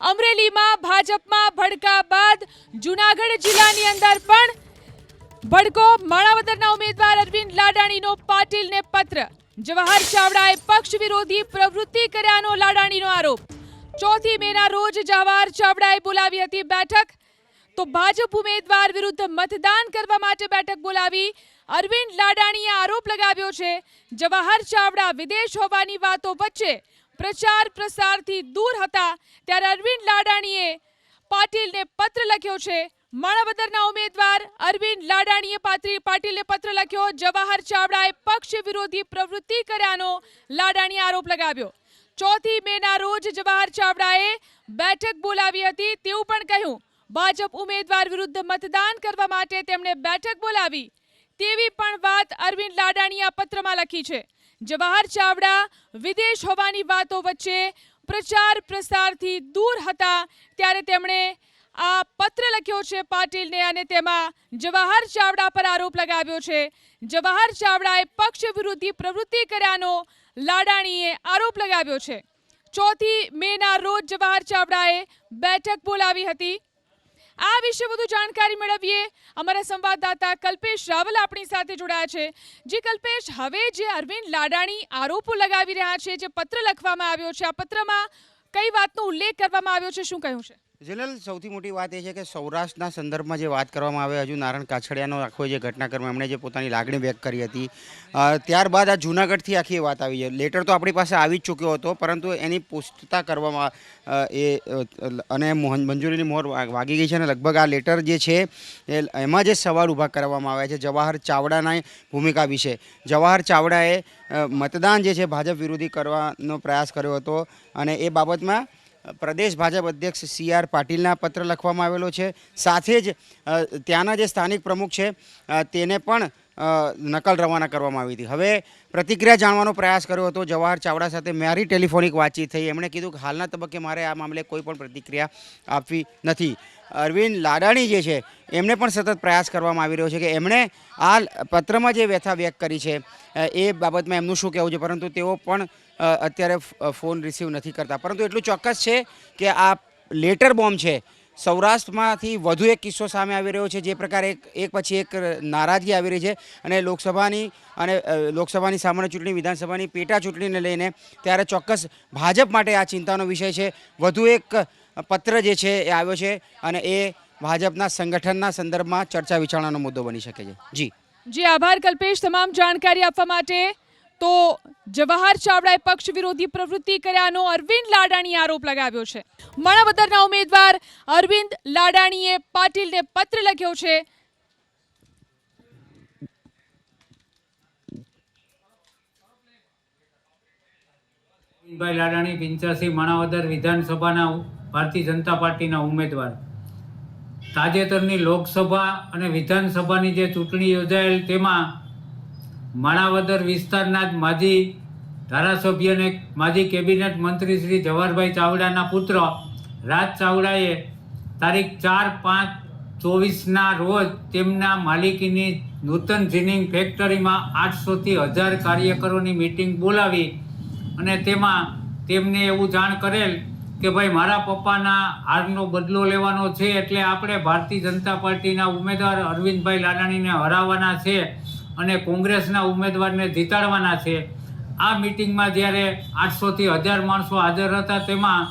અમરેલીમાં ભાજપમાં ભડકા બાદ જુનાગઢ જિલ્લાની અંદર પણ ભડકો. માણાવદરના ઉમેદવાર અરવિંદ લાડાણીનો પાટીલને પત્ર. જવાહર ચાવડાએ પક્ષ વિરોધી પ્રવૃત્તિ કર્યાનો લાડાણીનો આરોપ. ચોથી મેના રોજ જવાહર ચાવડાએ બોલાવી હતી બેઠક. તો ભાજપ ઉમેદવાર વિરુદ્ધ મતદાન કરવા માટે બેઠક બોલાવી. અરવિંદ લાડાણીએ આરોપ લગાવ્યો છે, જવાહર ચાવડા વિદેશ હોવાની વાતો વચ્ચે પ્રચાર પ્રસારથી દૂર હતા ત્યારે અરવિંદ લાડાણીએ પાટીલને પત્ર લખ્યો છે. માણાવદરના ઉમેદવાર અરવિંદ લાડાણીએ પાત્રી- પાટીલને પત્ર લખ્યો. જવાહર ચાવડાએ પક્ષ વિરોધી પ્રવૃત્તિ કર્યાનો લાડાણીએ આરોપ લગાવ્યો. ચોથી મેના રોજ જવાહર ચાવડાએ બેઠક બોલાવી હતી તેવું પણ કહ્યું. ભાજપ ઉમેદવાર વિરુદ્ધ મતદાન કરવા માટે તેમણે બેઠક બોલાવી. તેવી પણ વાત અરવિંદ લાડાણીએ આ પત્રમાં લખી છે. જવાહર ચાવડા વિદેશ હોવાની વાતો વચ્ચે પ્રચાર પ્રસારથી દૂર હતા. ત્યારે તેમણે આ પત્ર લખ્યો છે પાટીલને અને તેમાં જવાહર ચાવડા પર આરોપ લગાવ્યો છે. જવાહર ચાવડાએ પક્ષ વિરોધી પ્રવૃત્તિ કર્યાનો લાડાણીએ આરોપ લગાવ્યો છે. ચોથી મેના રોજ જવાહર ચાવડાએ બેઠક બોલાવી હતી. આ વિશે વધુ જાણકારી મેળવીએ. અમારા સંવાદદાતા કલ્પેશ રાવલ આપણી સાથે જોડાયા છે. જે કલ્પેશ, હવે જે અરવિંદ લાડાણી આરોપો લગાવી રહ્યા છે, જે પત્ર લખવામાં આવ્યો છે, આ પત્રમાં કઈ વાતનો ઉલ્લેખ કરવામાં આવ્યો છે, શું કહ્યું છે? જનરલ, સૌથી મોટી વાત એ છે કે સૌરાષ્ટ્રના સંદર્ભમાં જે વાત કરવામાં આવે, હજુ નારણ કાછડિયાનો આખો જે ઘટનાક્રમ એમણે જે પોતાની લાગણી વ્યક્ત કરી હતી ત્યારબાદ આ જૂનાગઢથી આખી વાત આવી છે. લેટર તો આપણી પાસે આવી જ ચૂક્યો હતો, પરંતુ એની પુષ્ટતા કરવામાં એ અને મંજૂરીની મોહર વાગી ગઈ છે અને લગભગ આ લેટર જે છે એમાં જે સવાલ ઊભા કરવામાં આવ્યા છે, જવાહર ચાવડાના ભૂમિકા વિશે. જવાહર ચાવડાએ મતદાન જે છે, ભાજપ વિરોધી કરવાનો પ્રયાસ કર્યો હતો અને એ બાબતમાં પ્રદેશ ભાજપ અધ્યક્ષ સી આર પાટીલના પત્ર લખવામાં આવેલો છે. સાથે જ ત્યાંના જે સ્થાનિક પ્રમુખ છે તેને પણ નકલ રવાના કરવામાં આવી હતી. હવે પ્રતિક્રિયા જાણવાનો પ્રયાસ કર્યો હતો. જવાહર ચાવડા સાથે મારી ટેલિફોનિક વાતચીત થઈ. એમણે કીધું કે હાલના તબક્કે મારે આ મામલે કોઈ પણ પ્રતિક્રિયા આપવી નથી. અરવિંદ લાડાણી જે છે, એમને પણ સતત પ્રયાસ કરવામાં આવી રહ્યો છે કે એમણે આ પત્રમાં જે વ્યથા વ્યક્ત કરી છે એ બાબતમાં એમનું શું કહેવું છે? પરંતુ તેઓ પણ અત્યારે ફોન રિસીવ નથી કરતા. પરંતુ એટલું ચોક્કસ છે કે આ લેટર બોમ્બ છે સૌરાષ્ટ્રમાંથી વધુ એક કિસ્સો સામે આવી રહ્યો છે, જે પ્રકારે એક એક પછી એક નારાજગી આવી રહી છે અને લોકસભાની અને લોકસભાની સામાન્ય ચૂંટણી, વિધાનસભાની પેટા ચૂંટણીને લઈને ત્યારે ચોક્કસ ભાજપ માટે આ ચિંતાનો વિષય છે. વધુ એક પત્ર જે છે એ આવ્યો છે અને એ ભાજપના સંગઠનના સંદર્ભમાં ચર્ચા વિચારણાનો મુદ્દો બની શકે છે. જી. જી, આભાર કલ્પેશ. તમામ જાણકારી આપવા માટે તો જવાહર ચાવડાએ પક્ષ વિરોધી પ્રવૃત્તિ કર્યાનો અરવિંદ લાડાણીએ આરોપ લગાવ્યો છે. માણાવદરના ઉમેદવાર અરવિંદ લાડાણીએ પાટીલને પત્ર લખ્યો છે. લાડાણી પિંચાસી માણાવદર વિધાનસભાના ભારતીય જનતા પાર્ટીના ઉમેદવાર. તાજેતરની લોકસભા અને વિધાનસભાની જે ચૂંટણી યોજાયેલ તેમાં માણાવદર વિસ્તારના જ માજી ધારાસભ્ય અને માજી કેબિનેટ મંત્રી શ્રી જવાહરભાઈ ચાવડાના પુત્ર રાજ ચાવડાએ તારીખ ચાર પાંચ ચોવીસના રોજ તેમના માલિકીની નૂતન જીનિંગ ફેક્ટરીમાં આઠસોથી હજાર કાર્યકરોની મિટિંગ બોલાવી અને તેમાં તેમને એવું જાણ કરેલ કે ભાઈ, મારા પપ્પાના હારનો બદલો લેવાનો છે એટલે આપણે ભારતીય જનતા પાર્ટીના ઉમેદવાર અરવિંદભાઈ લાડાણીને હરાવવાના છે. અને કોંગ્રેસના ઉમેદવારને જીતાડવાના છે. આ મિટિંગમાં જ્યારે આઠસોથી હજાર માણસો હાજર હતા, તેમાં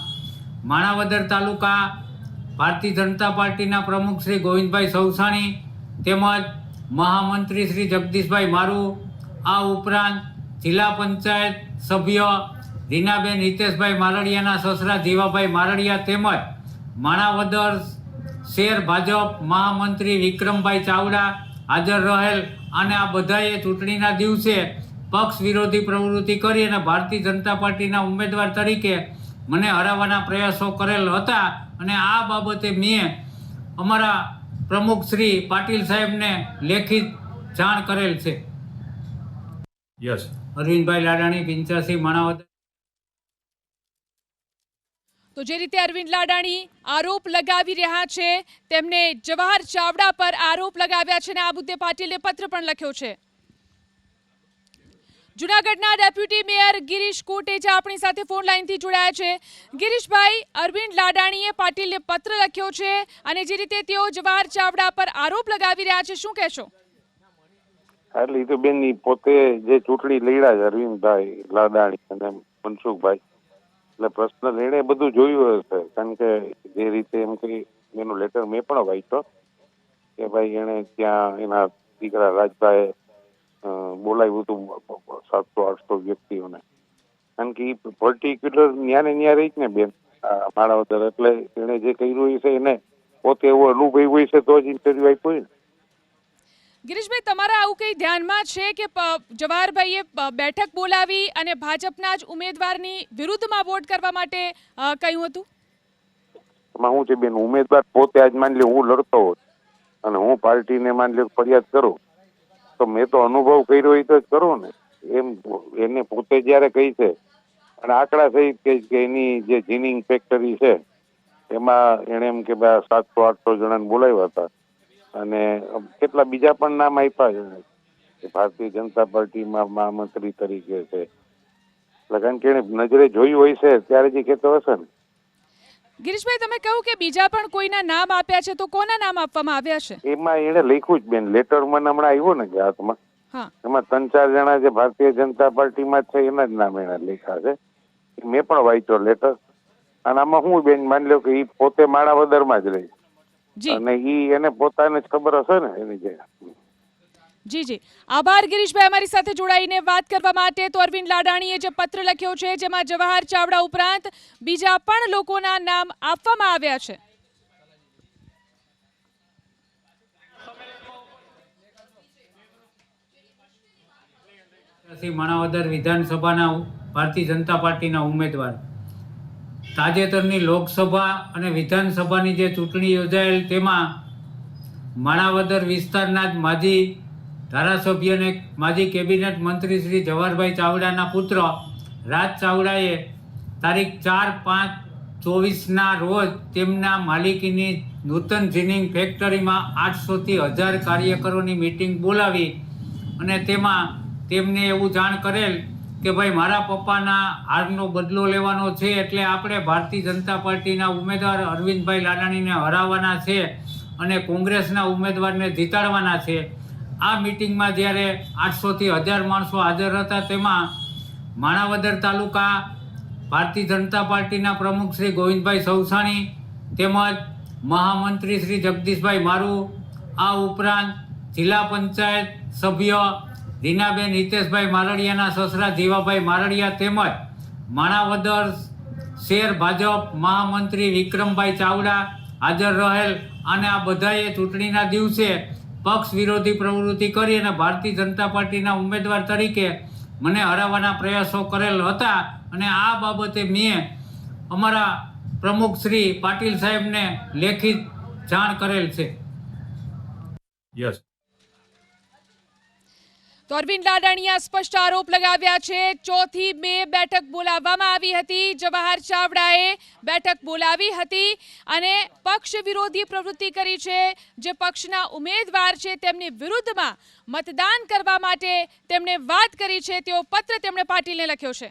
માણાવદર તાલુકા ભારતીય જનતા પાર્ટીના પ્રમુખ શ્રી ગોવિંદભાઈ સૌસાણી તેમજ મહામંત્રી શ્રી જગદીશભાઈ મારુ, આ ઉપરાંત જિલ્લા પંચાયત સભ્ય રીનાબેન હિતેશભાઈ મારડિયાના સસરા જીવાભાઈ મારડિયા તેમજ માણાવદર શેર ભાજપ મહામંત્રી વિક્રમભાઈ ચાવડા હાજર રહેલ અને આ બધાએ ચૂંટણીના દિવસે પક્ષ વિરોધી પ્રવૃત્તિ કરી અને ભારતીય જનતા પાર્ટીના ઉમેદવાર તરીકે મને હરાવવાના પ્રયાસો કરેલ હતા અને આ બાબતે મેં અમારા પ્રમુખ શ્રી પાટીલ સાહેબને લેખિત જાણ કરેલ છે. યસ અરવિંદભાઈ લાડાણી પિંચાસી માણાવદર. તો જે રીતે અરવિંદ લાડાણી આરોપ લગાવી રહ્યા છે, તેમને જવાહર ચાવડા પર આરોપ લગાવ્યા છે અને આ મુદ્દે પાટીલે પત્ર પણ લખ્યો છે. જુનાગઢના ડેપ્યુટી મેયર ગિરીશ કોટેજા આપણી સાથે ફોન લાઈનથી જોડાયા છે. ગિરીશભાઈ, અરવિંદ લાડાણીએ પાટીલને પત્ર લખ્યો છે અને જે રીતે તેઓ જવાહર ચાવડા પર આરોપ લગાવી રહ્યા છે, શું કહેશો? એટલે તો બેન પોતે જે ચૂંટણી લડ્યા છે અરવિંદભાઈ લાડાણી અને મનસુખભાઈ એટલે પર્સનલ એણે બધું જોયું હશે. કારણ કે જે રીતે એમ કે એનો લેટર મેં પણ વાંચ્યો કે ભાઈ એણે ત્યાં એના દીકરા રાજભાઈ બોલાવ્યું હતું સાતસો, આઠસો વ્યક્તિઓને. કારણ કે એ પર્ટિક્યુલર ન્યાને ન્યા રહી જ ને બેન માળા માણાવદર એટલે એણે જે કર્યું છે એને પોતે એવો અનુભવ્યું હોય છે તો જ ઇન્ટરવ્યુ આપ્યું હોય ને. ગિરીશભાઈ, તમારા આવું કંઈ ધ્યાનમાં છે કે જવાહરભાઈએ બેઠક બોલાવી અને ભાજપના જ ઉમેદવારની વિરુદ્ધમાં વોટ કરવા માટે કહ્યું હતું? શું છે બેન ઉમેદવાર પોતે આજ માની લ્યો હું લડતો હોત અને હું પાર્ટીને માની લ્યો ફરિયાદ કરું, તો મેં તો અનુભવ કર્યો એ તો જ કરો ને. એમ એને પોતે જ્યારે કહી છે, અને આંકડા સહિત કે એની જે જીનિંગ ફેક્ટરી છે, એમાં એણે એમ કે ભાઈ સાતસો આઠસો જણાને બોલાવ્યા હતા. અને કેટલા બીજા પણ નામ આપ્યા છે. ભારતીય જનતા પાર્ટીમાં મહામંત્રી તરીકે છે. લગન કારણ કે એણે નજરે જોયું હોય છે ત્યારે જે કહેતો હશે ને. ગિરીશભાઈ તમે કહ્યું કે બીજા પણ કોઈના નામ આપ્યા છે તો કોના નામ આપવામાં આવ્યા છે? એમાં એને લખ્યું જ બેન લેટર મને હમણાં આવ્યો ને હાથમાં. હા. એમાં ત્રણ ચાર જણા જે ભારતીય જનતા પાર્ટીમાં છે એના જ નામ એને લખ્યા છે. મેં પણ વાંચ્યો લેટર અને આમાં હું બેન માની લો કે એ પોતે માણાવદરમાં જ રહે. અને ઈ એને પોતાને જ ખબર હશે ને એની જે. જી જી. આભાર ગિરીશભાઈ અમારી સાથે જોડાઈને વાત કરવા માટે. તો અરવિંદ લાડાણીએ જે પત્ર લખ્યો છે જેમાં જવાહર ચાવડા ઉપરાંત બીજા પણ લોકોના નામ આપવામાં આવ્યા છે. શ્રી માણાવદર વિધાનસભાના ભારતીય જનતા પાર્ટીના ઉમેદવાર. તાજેતરની લોકસભા અને વિધાનસભાની જે ચૂંટણી યોજાયેલ, તેમાં માણાવદર વિસ્તારના જ માજી ધારાસભ્ય અને માજી કેબિનેટ મંત્રી શ્રી જવાહરભાઈ ચાવડાના પુત્ર રાજ ચાવડાએ તારીખ ચાર પાંચ ચોવીસના રોજ તેમના માલિકીની નૂતન જીનિંગ ફેક્ટરીમાં આઠસોથી હજાર કાર્યકરોની મિટિંગ બોલાવી અને તેમાં તેમને એવું જાણ કરેલ કે ભાઈ, મારા પપ્પાના હારનો બદલો લેવાનો છે એટલે આપણે ભારતીય જનતા પાર્ટીના ઉમેદવાર અરવિંદભાઈ લાડાણીને હરાવવાના છે અને કોંગ્રેસના ઉમેદવારને જીતાડવાના છે. આ મિટિંગમાં જ્યારે આઠસોથી હજાર માણસો હાજર હતા, તેમાં માણાવદર તાલુકા ભારતીય જનતા પાર્ટીના પ્રમુખ શ્રી ગોવિંદભાઈ સૌસાણી તેમજ મહામંત્રી શ્રી જગદીશભાઈ મારુ, આ ઉપરાંત જિલ્લા પંચાયત સભ્ય રીનાબેન હિતેશભાઈ મારડિયાના સસરા જીવાભાઈ મારડિયા તેમજ માણાવદર શેર ભાજપ મહામંત્રી વિક્રમભાઈ ચાવડા હાજર રહેલ અને આ બધાએ ચૂંટણીના દિવસે પક્ષ વિરોધી પ્રવૃત્તિ કરી અને ભારતીય જનતા પાર્ટીના ઉમેદવાર તરીકે મને હરાવવાના પ્રયાસો કરેલ હતા અને આ બાબતે મેં અમારા પ્રમુખ શ્રી પાટીલ સાહેબને લેખિત જાણ કરેલ છે Yes. તો અરવિંદ લાડાણીએ સ્પષ્ટ આરોપ લગાવ્યા છે. ચોથી મે બેઠક બોલાવવામાં આવી હતી. જવાહર ચાવડાએ બેઠક બોલાવી હતી અને પક્ષ વિરોધી પ્રવૃત્તિ કરી છે. જે પક્ષના ઉમેદવાર છે તેમની વિરુદ્ધમાં મતદાન કરવા માટે તેમણે વાત કરી છે. તેવો પત્ર તેમણે પાટીલને લખ્યો છે.